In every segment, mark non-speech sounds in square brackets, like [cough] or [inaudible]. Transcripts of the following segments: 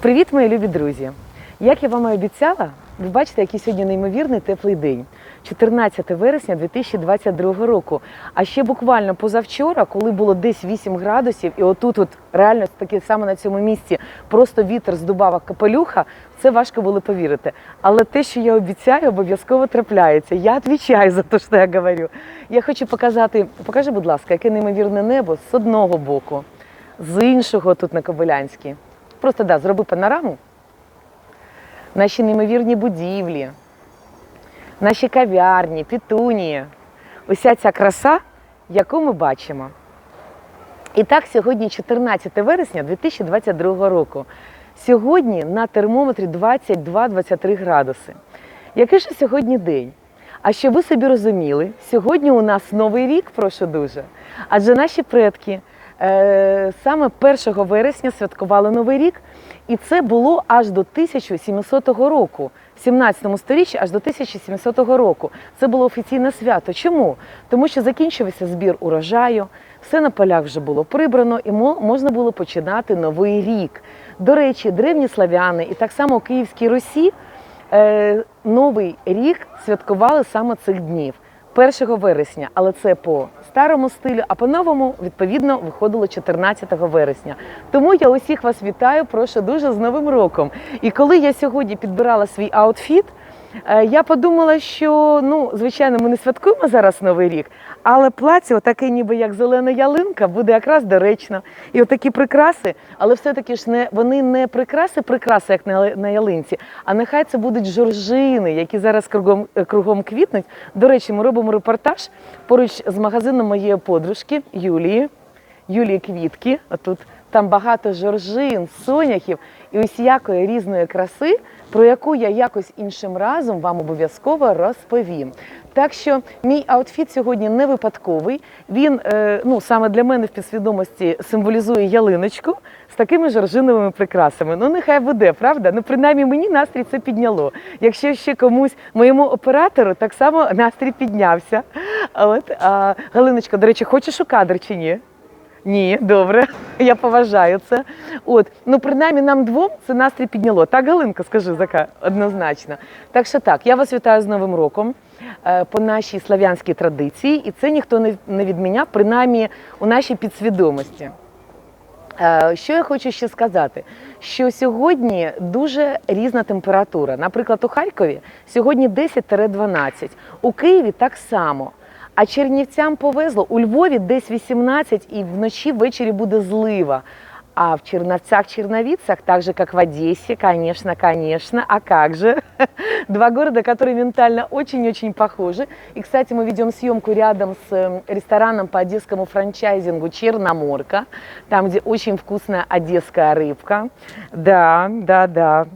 Привіт, мої любі друзі! Як я вам і обіцяла, ви бачите, який сьогодні неймовірний теплий день. 14 вересня 2022 року. А ще буквально позавчора, коли було десь 8 градусів, і отут, от реально таке саме на цьому місці, просто вітер здував капелюха, це важко було повірити. Але те, що я обіцяю, обов'язково трапляється. Я відповідаю за те, що я говорю. Я хочу показати, покажи, будь ласка, яке неймовірне небо з одного боку, з іншого тут на Кобилянській. Просто да, зроби панораму. Наші неймовірні будівлі, наші кав'ярні, пітунії. Уся ця краса, яку ми бачимо. І так, сьогодні 14 вересня 2022 року. Сьогодні на термометрі 22-23 градуси. Який же сьогодні день? А щоб ви собі розуміли, сьогодні у нас новий рік, прошу дуже. Адже наші предки саме 1 вересня святкували Новий рік, і це було аж до 1700 року. В 17 сторіччі аж до 1700 року. Це було офіційне свято. Чому? Тому що закінчився збір урожаю, все на полях вже було прибрано, і мо- можна було починати новий рік. До речі, древні славяни і так само у Київській Русі е, Новий рік святкували саме цих днів. 1 вересня, але це по старому стилю, а по-новому, відповідно, виходило 14 вересня. Тому я усіх вас вітаю, прошу дуже з Новим роком. І коли я сьогодні підбирала свій аутфіт, я подумала, що ну, звичайно, ми не святкуємо зараз Новий рік, але плаття, отаке, ніби як зелена ялинка, буде якраз доречно. І отакі прикраси, але все-таки ж не вони не прикраси, прикраси, як на, на ялинці, а нехай це будуть жоржини, які зараз кругом, е, кругом квітнуть. До речі, ми робимо репортаж поруч з магазином моєї подружки Юлії. Юлії Квітки. Отут там багато жоржин, соняхів і усіякої різної краси, про яку я якось іншим разом вам обов'язково розповім. Так що мій аутфіт сьогодні не випадковий. Він е, ну саме для мене в підсвідомості символізує ялиночку з такими жоржиновими прикрасами. Ну нехай буде, правда? Ну принаймні мені настрій це підняло. Якщо ще комусь моєму оператору так само настрій піднявся. От а, Галиночка, до речі, хочеш у кадр чи ні? Ні, добре, [laughs] я поважаю це. От, ну принаймні нам двом це настрій підняло. Так, Галинка, скажи, Зака, однозначно. Так що так, я вас вітаю з Новим роком е, по нашій слав'янській традиції, і це ніхто не, відміняв, принаймні у нашій підсвідомості. Е, Що я хочу ще сказати? Що сьогодні дуже різна температура. Наприклад, у Харкові сьогодні 10-12, у Києві так само. А Чернівцям повезло у Львові десь 18 і вночі ввечері буде злива. А в Черновцах, Черновицах, так же, как в Одессе, конечно, конечно, а как же? [laughs] Два города, которые ментально очень-очень похожи. И, кстати, мы ведем съемку рядом с э, рестораном по одесскому франчайзингу «Черноморка», там, где очень вкусная одесская рыбка. Да, да, да.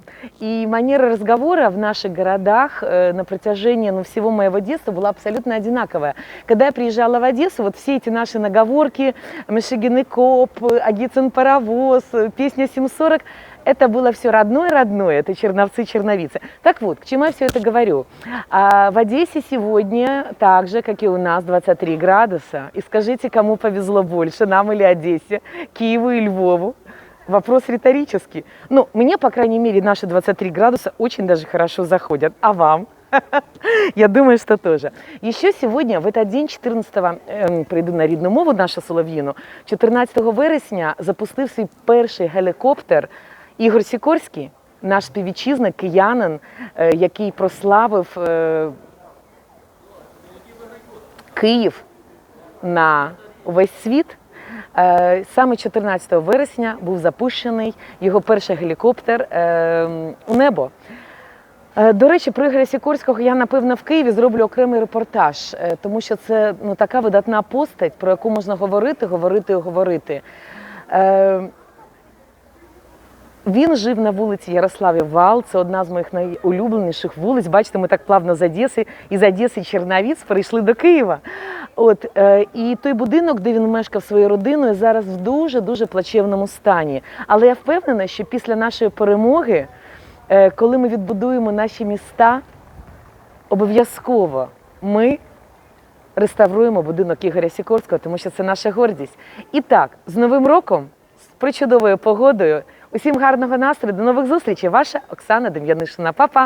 И манера разговора в наших городах э, на протяжении ну, всего моего детства была абсолютно одинаковая. Когда я приезжала в Одессу, вот все эти наши наговорки, Мишигины коп, Агицын паровоз, песня 740, это было все родное-родное, это черновцы-черновицы. Так вот, к чему я все это говорю? А, в Одессе сегодня так же, как и у нас, 23 градуса. И скажите, кому повезло больше, нам или Одессе, Киеву и Львову? Вопрос риторический. Ну, мне, по крайней мере, наши 23 градуса очень даже хорошо заходят. А вам? [laughs] Я думаю, что тоже. Еще сегодня, в этот день, 14-го, ем, прийду на рідну мову нашу солов'їну, 14 вересня запустив свій перший гелікоптер Ігор Сікорський, наш співвітчизник, киянин, е, який прославив е, Київ на увесь світ. Е, Саме 14 вересня був запущений його перший гелікоптер е, у небо. Е, До речі, про Ігоря Сікорського я напевно в Києві зроблю окремий репортаж, е, тому що це ну така видатна постать, про яку можна говорити, говорити і говорити. Е, Він жив на вулиці Ярославі Вал. Це одна з моїх найулюбленіших вулиць. Бачите, ми так плавно з Одеси і з Одеси Черновіць перейшли до Києва. От і той будинок, де він мешкав своєю родиною, зараз в дуже дуже плачевному стані. Але я впевнена, що після нашої перемоги, коли ми відбудуємо наші міста, обов'язково ми реставруємо будинок Ігоря Сікорського, тому що це наша гордість. І так, з Новим роком, з причудовою погодою, Усім гарного настрою, до нових зустрічей. Ваша Оксана Дем'янишина. Па-па!